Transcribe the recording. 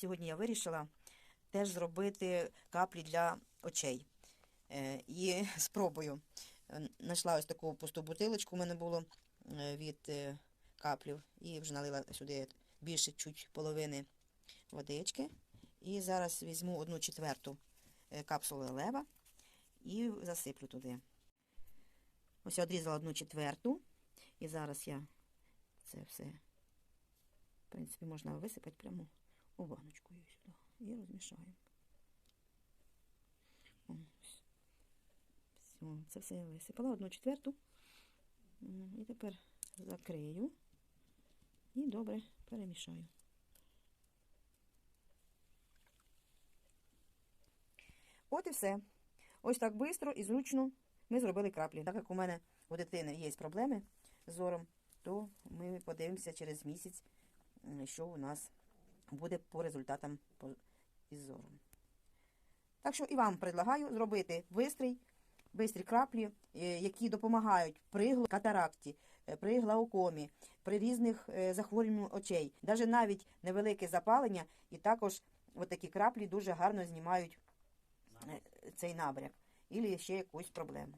Сьогодні я вирішила теж зробити каплі для очей. Е, І спробую. Знайшла ось таку пусту бутилочку, у мене було е, від е, каплів. І вже налила сюди більше чуть половини водички. І зараз візьму одну четверту капсули лева і засиплю туди. Ось я відрізала одну четверту. І зараз я це все, в принципі, можна висипати прямо у баночку і сюди. І розмішаємо. Ось. Це все я висипала. Одну четверту. І тепер закрию і добре перемішаю. От і все. Ось так швидко і зручно ми зробили краплі. Так як у мене у дитини є проблеми з зором, то ми подивимося через місяць, що у нас буде по результатам із зором. Так що і вам предлагаю зробити бистрий, бистрі краплі, е, які допомагають при катаракті, е, при глаукомі, при різних е, захворюваннях очей, навіть навіть невелике запалення, і також от такі краплі дуже гарно знімають цей набряк, і ще якусь проблему.